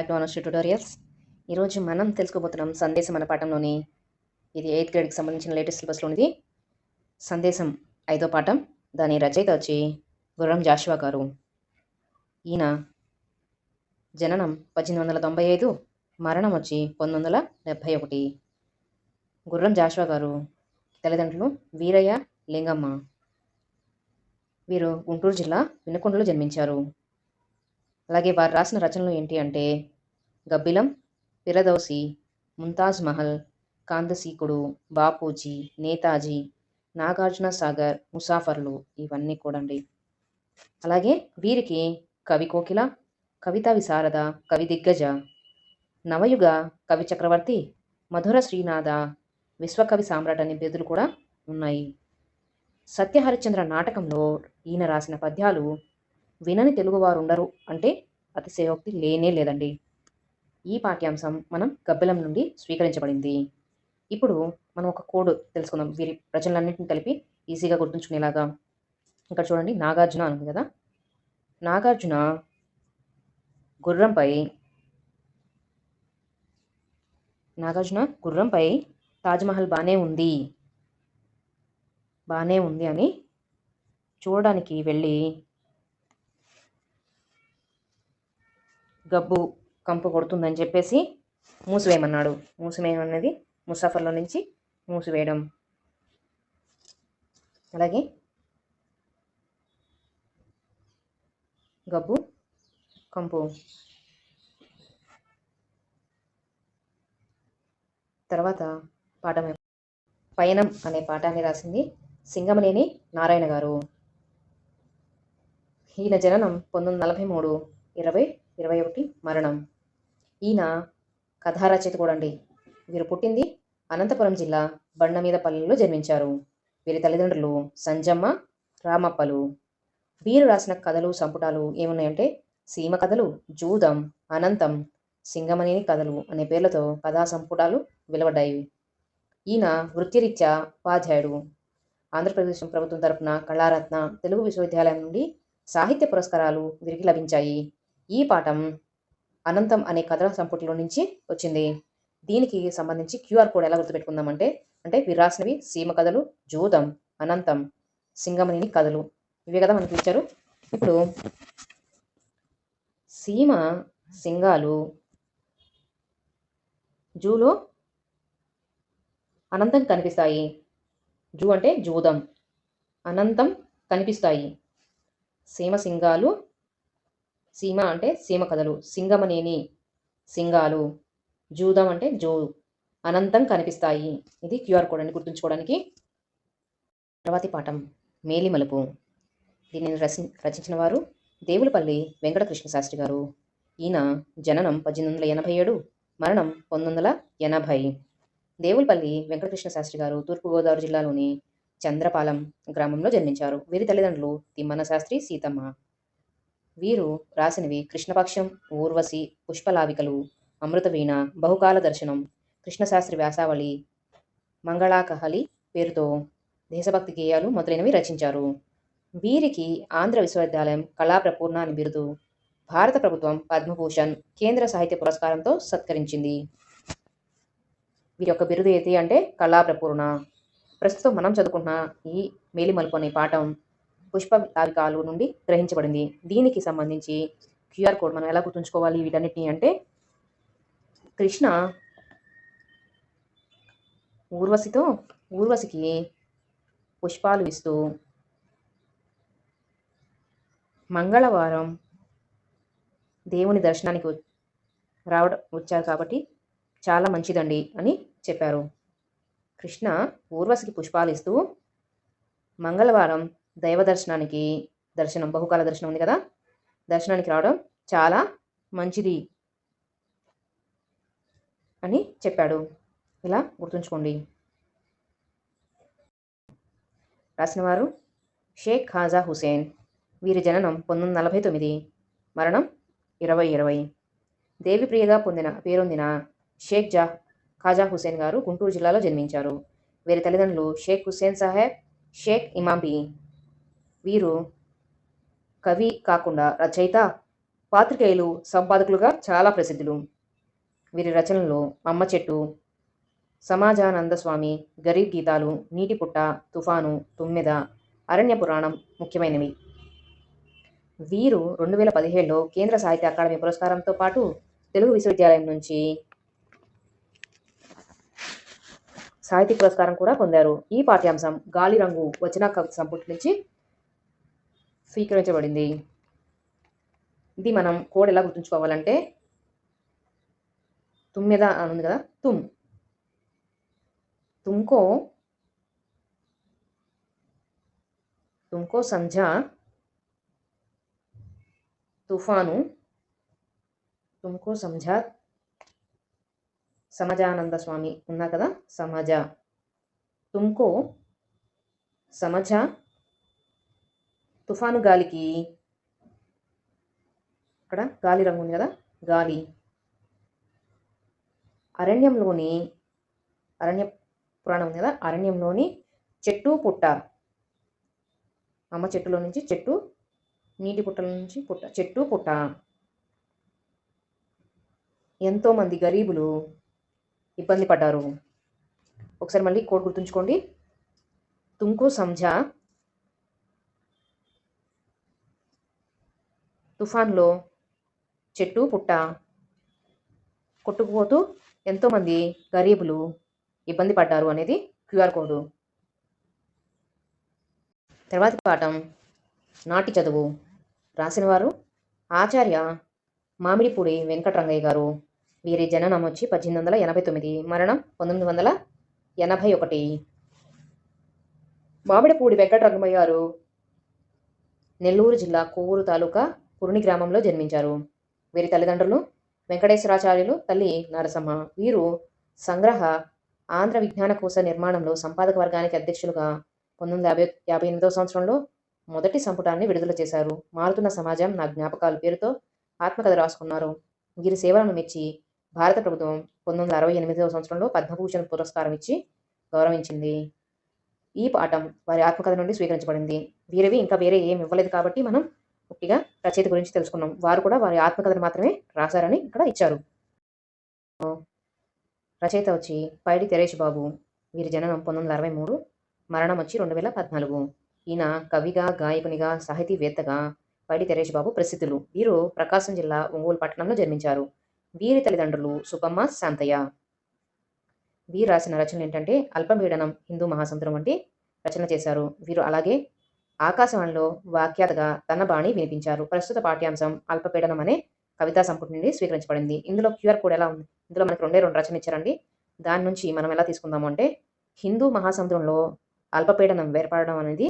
అగ్నోనస్ tutorials ఈరోజు మనం తెలుసుకోబోతున్నాం సందేశం అనే పాఠంలోని ఇది ఎయిత్ గ్రేడ్కి సంబంధించిన లేటెస్ట్ సిలబస్లోనిది సందేశం ఐదో పాఠం దాని రచయిత వచ్చి గుర్రం జాషువా గారు. ఈయన జననం పద్దెనిమిది వందల తొంభై ఐదు మరణం వచ్చి పంతొమ్మిది వందల డెబ్భై ఒకటి. గుర్రం జాషువా గారు తల్లిదండ్రులు వీరయ్య లింగమ్మ. వీరు గుంటూరు జిల్లా వినకొండలో జన్మించారు. అలాగే వారు రాసిన రచనలు ఏంటి అంటే గబ్బిలం పిరదౌసి ముంతాజ్ మహల్ కాందసీకుడు బాపూజీ నేతాజీ నాగార్జున సాగర్ ముసాఫర్లు ఇవన్నీ కూడండి. అలాగే వీరికి కవి కోకిల కవిత విశారద కవి దిగ్గజ నవయుగ కవి చక్రవర్తి మధుర శ్రీనాథ విశ్వకవి సామ్రాట్ అనే బిరుదులు కూడా ఉన్నాయి. సత్యహరిశ్చంద్ర నాటకంలో ఈయన రాసిన పద్యాలు వినని తెలుగువారు ఉండరు అంటే అతిశయోక్తి లేనే లేదండి. ఈ పాఠ్యాంశం మనం గబ్బిలం నుండి స్వీకరించబడింది. ఇప్పుడు మనం ఒక కోడ్ తెలుసుకుందాం. వీరి ప్రజలన్నింటిని కలిపి ఈజీగా గుర్తుంచుకునేలాగా. ఇక్కడ చూడండి నాగార్జున అనుంది కదా? నాగార్జున గుర్రంపై నాగార్జున గుర్రంపై తాజ్మహల్ బాగానే ఉంది. బాగానే ఉంది అని చూడడానికి వెళ్ళి గబ్బు కంపు కొడుతుందని చెప్పేసి మూసివేయమన్నాడు. మూసివేయడం అనేది ముసాఫర్లో నుంచి మూసివేయడం. అలాగే గబ్బు కంపు. తర్వాత పాఠం పయనం అనే పాఠాన్ని రాసింది సింగమనేని నారాయణ గారు. ఈయన జననం పంతొమ్మిది నలభై మూడు ఇరవై ఇరవై ఒకటి మరణం. ఈయన కథారచయిత కూడా అండి వీరు పుట్టింది అనంతపురం జిల్లా బండమీదపల్లిలో జన్మించారు. వీరి తల్లిదండ్రులు సంజమ్మ రామప్పలు. వీరు రాసిన కథలు సంపుటాలు ఏమున్నాయంటే సీమ కథలు జూదం అనంతం సింగమనేని కథలు అనే పేర్లతో కథా సంపుటాలు వెలువడ్డాయి. ఈయన వృత్తిరీత్యా ఉపాధ్యాయుడు. ఆంధ్రప్రదేశ్ ప్రభుత్వం తరపున కళారత్న తెలుగు విశ్వవిద్యాలయం నుండి సాహిత్య పురస్కారాలు వీరికి లభించాయి. ఈ పాఠం అనంతం అనే కథల సంపుటిలో నుంచి వచ్చింది. దీనికి సంబంధించి క్యూఆర్ కోడ్ ఎలా గుర్తుపెట్టుకుందామంటే అంటే వీరు రాసినవి సీమ కథలు జూదం అనంతం సింగమణిని కథలు. ఇవే కదా మనకి ఇచ్చారు. ఇప్పుడు సీమ సింగాలు జూలో అనంతం కనిపిస్తాయి. జూ అంటే జూదం అనంతం కనిపిస్తాయి. సీమ సింగాలు సీమ అంటే సీమ కథలు. సింగమనేని సింగాలు జూదం అంటే జూ అనంతం కనిపిస్తాయి. ఇది క్యూఆర్ కోడ్ అని గుర్తుంచుకోవడానికి. తర్వాతి పాఠం. మేలిమలుపు. దీనిని రచి రచించిన వారు దేవులపల్లి వెంకటకృష్ణ శాస్త్రి గారు. ఈయన జననం పద్దెనిమిది వందల ఎనభై ఏడు మరణం పంతొమ్మిది వందల ఎనభై. దేవులపల్లి వెంకటకృష్ణ శాస్త్రి గారు తూర్పుగోదావరి జిల్లాలోని చంద్రపాలెం గ్రామంలో జన్మించారు. వీరి తల్లిదండ్రులు తిమ్మన్న శాస్త్రి సీతమ్మ. వీరు రాసినవి కృష్ణపక్షం ఊర్వశి పుష్పలావికలు అమృతవీణ బహుకాల దర్శనం కృష్ణశాస్త్రి వ్యాసావళి మంగళాకహలి పేరుతో దేశభక్తి గేయాలు మొదలైనవి రచించారు. వీరికి ఆంధ్ర విశ్వవిద్యాలయం కళాప్రపూర్ణ అని బిరుదు భారత ప్రభుత్వం పద్మభూషణ్ కేంద్ర సాహిత్య పురస్కారంతో సత్కరించింది. వీరి యొక్క బిరుదు ఏది అంటే కళాప్రపూర్ణ ప్రస్తుతం మనం చదువుకున్న ఈ మేలిమలుపు అనే పాఠం పుష్ప తాలికాలు నుండి గ్రహించబడింది. దీనికి సంబంధించి క్యూఆర్ కోడ్ మనం ఎలా గుర్తుంచుకోవాలి వీటన్నిటిని అంటే కృష్ణ ఊర్వశితో ఊర్వశికి పుష్పాలు ఇస్తూ మంగళవారం దేవుని దర్శనానికి రావడం వచ్చారు కాబట్టి చాలా మంచిదండి అని చెప్పారు. కృష్ణ ఊర్వశికి పుష్పాలు ఇస్తూ మంగళవారం దైవ దర్శనానికి దర్శనం బహుకాల దర్శనం ఉంది కదా? దర్శనానికి రావడం చాలా మంచిది అని చెప్పాడు. ఇలా గుర్తుంచుకోండి. రాసినవారు షేక్ ఖాజా హుసేన్ వీరి జననం పంతొమ్మిది నలభై తొమ్మిది మరణం ఇరవై ఇరవై. దేవిప్రియగా పొందిన పేరొందిన షేక్ జా ఖాజా హుసేన్ గారు గుంటూరు జిల్లాలో జన్మించారు. వీరి తల్లిదండ్రులు షేక్ హుస్సేన్ సాహెబ్ షేక్ ఇమాంబీ వీరు కవి కాకుండా రచయిత పాత్రికేయులు సంపాదకులుగా చాలా ప్రసిద్ధులు. వీరి రచనల్లో అమ్మ చెట్టు సమాజానంద స్వామి గరీబ్ గీతాలు నీటి పుట్ట తుఫాను తుమ్మెద అరణ్య పురాణం ముఖ్యమైనవి. వీరు రెండు వేల పదిహేడులో కేంద్ర సాహిత్య అకాడమీ పురస్కారంతో పాటు తెలుగు విశ్వవిద్యాలయం నుంచి సాహితీ పురస్కారం కూడా పొందారు. ఈ పాఠ్యాంశం గాలి రంగు వచన సంపుటి నుంచి స్వీకరించబడింది. ఇది మనం కోడ్ ఎలా గుర్తుంచుకోవాలంటే తుమ్మెద అని ఉంది కదా తుమ్. తుమ్కో తుమ్కో సంధ్య తుఫాను తుమ్కో సంధ్యా సమజానంద స్వామి ఉన్నా కదా సమజ. తుమ్కో సమజ. తుఫాను గాలికి ఇక్కడ గాలి రంగు ఉంది కదా? గాలి. అరణ్యంలోని అరణ్య పురాణం ఉంది కదా? అరణ్యంలోని చెట్టు పుట్ట. అమ్మ చెట్టులో నుంచి చెట్టు నీటి పుట్టల నుంచి పుట్ట చెట్టు పుట్ట. ఎంతోమంది గరీబులు ఇబ్బంది పడ్డారు. ఒకసారి మళ్ళీ కోడ్ గుర్తుంచుకోండి. తుంకు సంజ తుఫాన్లో చెట్టు పుట్ట కొట్టుకుపోతూ ఎంతోమంది గరీబులు ఇబ్బంది పడ్డారు అనేది క్యూఆర్ కోడ్. తర్వాతి పాఠం నాటి చదువు. రాసినవారు ఆచార్య మామిడిపూడి వెంకటరంగయ్య గారు. వీరి జననం వచ్చి పద్దెనిమిది వందల ఎనభై తొమ్మిది మరణం పంతొమ్మిది వందల ఎనభై ఒకటి. మామిడిపూడి వెంకటరంగయ్య గారు నెల్లూరు జిల్లా కొవ్వూరు తాలూకా పురుని గ్రామంలో జన్మించారు. వీరి తల్లిదండ్రులు వెంకటేశ్వరాచార్యులు తల్లి నరసమ్మ. వీరు సంగ్రహ ఆంధ్ర విజ్ఞాన కోశ నిర్మాణంలో సంపాదక వర్గానికి అధ్యక్షులుగా పంతొమ్మిది యాభై యాభై ఎనిమిదో సంవత్సరంలో మొదటి సంపుటాన్ని విడుదల చేశారు. మారుతున్న సమాజం నా జ్ఞాపకాలు పేరుతో ఆత్మకథ రాసుకున్నారు. వీరి సేవలను మెచ్చి భారత ప్రభుత్వం పంతొమ్మిది వందల అరవై ఎనిమిదవ సంవత్సరంలో పద్మభూషణ్ పురస్కారం ఇచ్చి గౌరవించింది. ఈ పాఠం వారి ఆత్మకథ నుండి స్వీకరించబడింది. వీరివి ఇంకా వేరే ఏమి ఇవ్వలేదు కాబట్టి మనం ముఖ్యంగా రచయిత గురించి తెలుసుకున్నాం. వారు కూడా వారి ఆత్మకథను మాత్రమే రాశారని ఇక్కడ ఇచ్చారు. రచయిత వచ్చి పైడి తెరేష్ బాబు వీరి జననం పంతొమ్మిది వందల అరవై మూడు. మరణం వచ్చి రెండు వేల పద్నాలుగు. ఈయన కవిగా గాయకునిగా సాహితీవేత్తగా పైడి తెరేష్ బాబు ప్రసిద్ధులు. వీరు ప్రకాశం జిల్లా ఒంగోలు పట్టణంలో జన్మించారు. వీరి తల్లిదండ్రులు సుబ్బమ్మ శాంతయ్య. వీరు రాసిన రచనలు ఏంటంటే అల్పపీడనం హిందూ మహాసముద్రం వంటి రచన చేశారు. వీరు అలాగే ఆకాశవాణిలో వాఖ్యాతగా తన బాణి వినిపించారు. ప్రస్తుత పాఠ్యాంశం అల్పపీడనం అనే కవితా సంపుటి నుండి స్వీకరించబడింది. ఇందులో క్యూఆర్ కోడ్ ఎలా ఉంది? ఇందులో మనకు రెండే రెండు రచన ఇచ్చారండి. దాని నుంచి మనం ఎలా తీసుకుందాము అంటే హిందూ మహాసముద్రంలో అల్పపీడనం ఏర్పడడం అనేది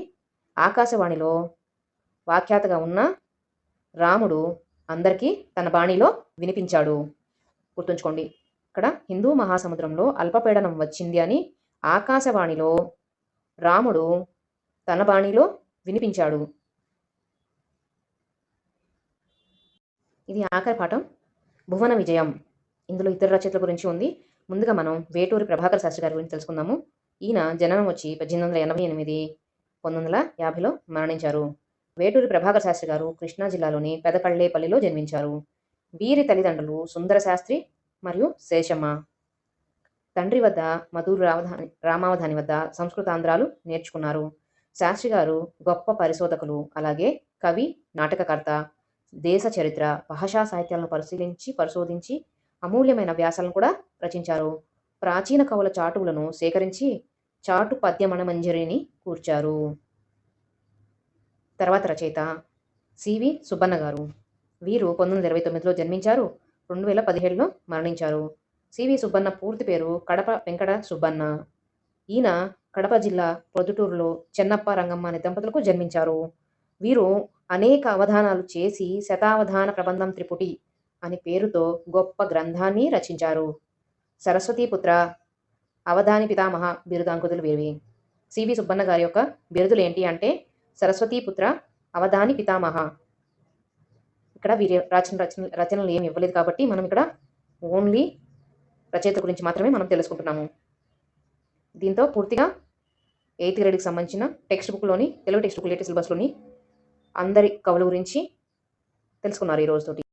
ఆకాశవాణిలో వాఖ్యాతగా ఉన్న రాముడు అందరికీ తన బాణిలో వినిపించాడు. గుర్తుంచుకోండి ఇక్కడ హిందూ మహాసముద్రంలో అల్పపీడనం వచ్చింది అని ఆకాశవాణిలో రాముడు తన బాణిలో వినిపించాడు. ఇది ఆఖరి పాఠం. భువన విజయం. ఇందులో ఇతర రచయితల గురించి ఉంది. ముందుగా మనం వేటూరి ప్రభాకర్ శాస్త్రి గారి గురించి తెలుసుకుందాము. ఈయన జననం వచ్చి పద్దెనిమిది వందల ఎనభై ఎనిమిది పంతొమ్మిది వందల యాభైలో మరణించారు. వేటూరి ప్రభాకర్ శాస్త్రి గారు కృష్ణా జిల్లాలోని పెదకళ్ళేపల్లిలో జన్మించారు. వీరి తల్లిదండ్రులు సుందర శాస్త్రి మరియు శేషమ్మ. తండ్రి వద్ద మధురు రావధాని రామావధాని వద్ద సంస్కృతాంధ్రాలు నేర్చుకున్నారు. శాస్త్రి గారు గొప్ప పరిశోధకులు అలాగే కవి నాటకకర్త దేశ చరిత్ర భాషా సాహిత్యాలను పరిశీలించి పరిశోధించి అమూల్యమైన వ్యాసాలను కూడా రచించారు. ప్రాచీన కవుల చాటువులను సేకరించి చాటు పద్యమణ మంజరిని కూర్చారు. తర్వాత రచయిత సివి సుబ్బన్న గారు. వీరు పంతొమ్మిది వందల ఇరవై తొమ్మిదిలో జన్మించారు. రెండు వేల పదిహేడులో మరణించారు. సివి సుబ్బన్న పూర్తి పేరు కడప వెంకట సుబ్బన్న. ఈయన కడప జిల్లా ప్రొద్దుటూరులో చెన్నప్ప రంగమ్మ అనే దంపతులకు జన్మించారు. వీరు అనేక అవధానాలు చేసి శతావధాన ప్రబంధం త్రిపుటి అనే పేరుతో గొప్ప గ్రంథాన్ని రచించారు. సరస్వతీపుత్ర అవధాని పితామహ బిరుదాంకుతులు వీరివి. సివి సుబ్బన్న గారి యొక్క బిరుదులు ఏంటి అంటే సరస్వతీపుత్ర అవధాని పితామహ. ఇక్కడ వీరి రచన రచన రచనలు ఏమి ఇవ్వలేదు కాబట్టి మనం ఇక్కడ ఓన్లీ రచయిత గురించి మాత్రమే మనం తెలుసుకుంటున్నాము. దీంతో పూర్తిగా ఎయిత్ గ్రేడ్కి సంబంధించిన టెక్స్ట్ బుక్లోని తెలుగు టెక్స్ట్ బుక్ లేటెస్ట్ సిలబస్లోని అందరి కవుల గురించి తెలుసుకున్నారు ఈ రోజుతోటి.